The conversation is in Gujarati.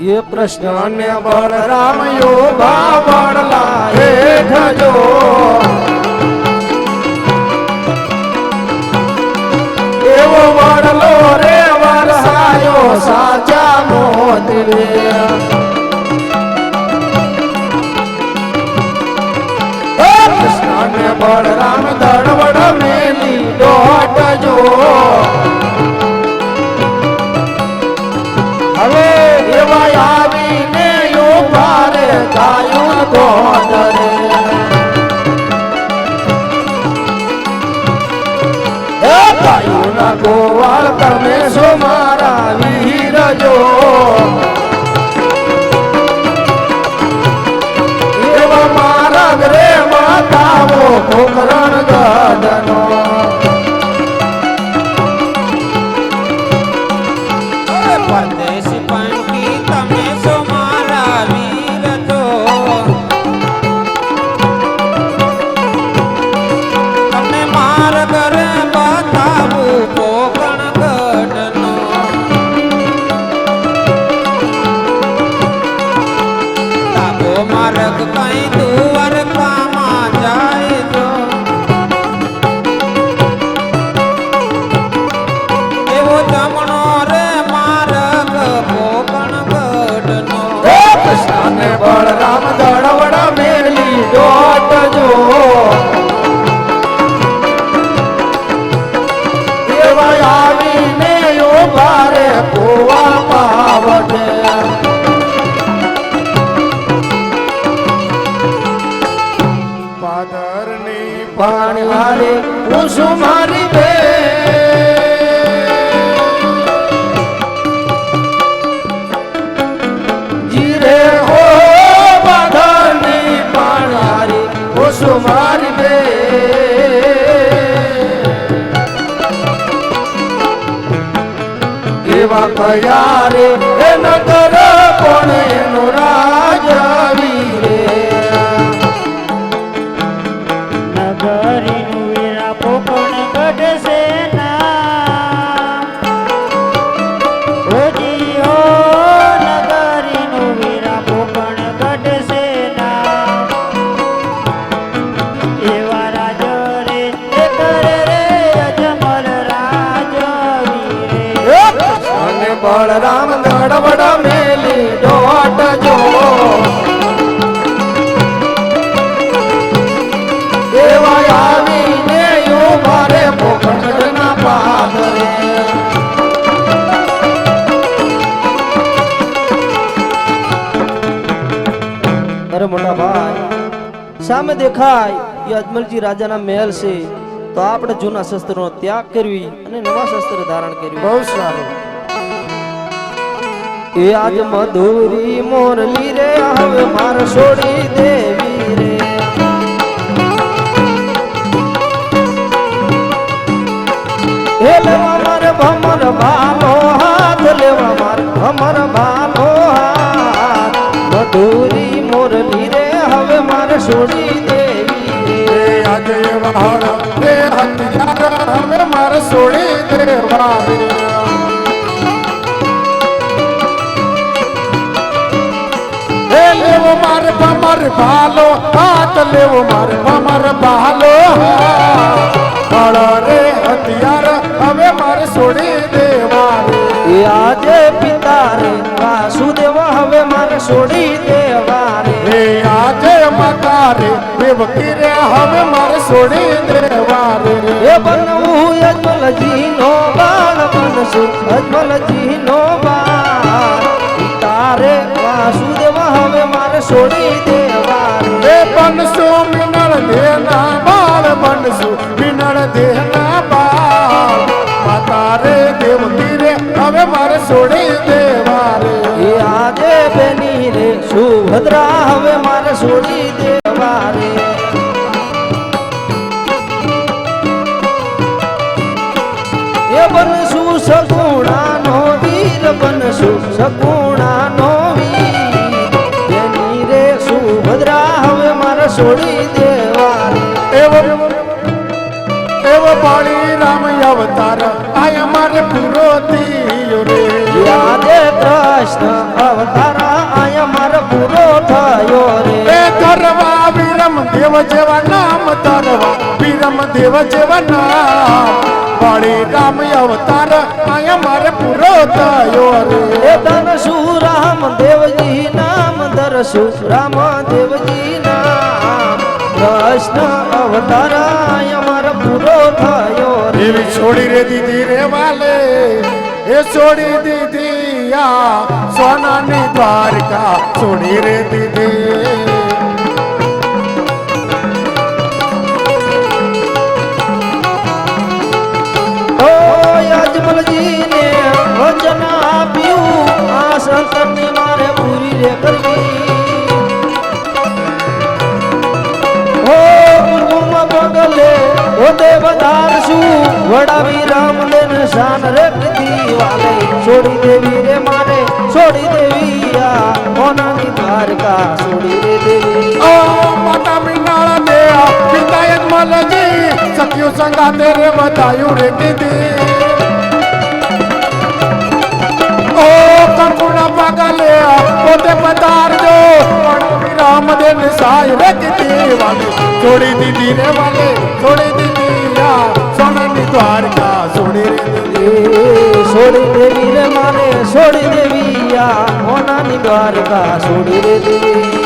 એ પ્રશ્ન ને બળરામ યોગા બળલા હેઠ જો એવો વડલો ગોદ રે ગાયુના ગોવાળ તમે છો મારા વીર જો એવા મારા ઘરે માતાઓ ગઢનો માર્ગ કઈ પાદરની પાણી હારે કુસુમ મારી બે. જીરે હો બાંધણી પાણારી ઓસો મારી બે. એવા કયા રે બળરામ દડવડ મેલી ડોટ જો સામે દેખાય એ અજમલજી રાજાના મહેલ છે. તો આપણે જૂના શસ્ત્રોનો ત્યાગ કરવી અને નવા શસ્ત્ર ધારણ કરવી. બહુ સારું. એ આજ મધુરી મોરલી રે હવે માર છોડી દેવી રે. એ લેવા માર ભમર ભાલો હાથ, લેવા માર ભમર ભાલો હાથ. મધુરી મોરલી રે હવે માર છોડી દેવી રે. આજે વહાણ રે હથિયાર, હવે માર છોડી દેવા મારે છોડી દેવા રે. એ આજે પિતા રે વાસુદેવ હવે મારે છોડી દેવા રે રે આજે માતા રે દેવકી રે હવે મારે છોડી દેવા રે એ બનવું અજમલજી નો બાળ બનશું અજમલજી નો બાળ તારે વાસુદેવ હવે મારે છોડી દેવા રે એ બનશો મિનળ દેના બાળ બનશો મિનળ દેના બાળ માતા રે દેવકી રે હવે મારે છોડી દેવારે. એ આજે બેની રે સુભદ્રા હવે મારે છોડી દેવારે. એ બનશું સગુણાનો વીર બનશું સગુણાનો વીર. બેની રે સુભદ્રા હવે મારે છોડી દેવા રે એવો એવો પાણી રામ અવતાર. મથુરો થયો રે રાધે કૃષ્ણ અવતાર આય માર પૂરો થયો રે. એ કરવા વિરમ દેવ જેવા નામ તરવા વિરમ દેવ જેવા નામ. વાળે રામ અવતાર આય માર પૂરો થયો દેવજી નામ કૃષ્ણ અવતાર પૂરો થયો એવી છોડી રે દીધી રે વાલે. એ છોડી દીધી આ સોનાની દ્વારકા. છોડી રે દીધી. વડાવી રામ ને શાન રે કીધી વાલે. છોડી દેવી રે મારે છોડી દેવી આ મોનાની દ્વારકા. છોડી રે દેવી. ઓ માતા મીનાળા દે પિતા યજમલજી સખ્યું સંગાતે રે બતાયું રે દીધી. ઓ કંકુના પાગલે પોતે પધારજો. રામ દે સાય રે વાલે. છોડી દીધી રે વાલે છોડી છોડી દેવી રે મારે છોડી દેવી આ મોનાની દ્વારકા છોડી દેવી.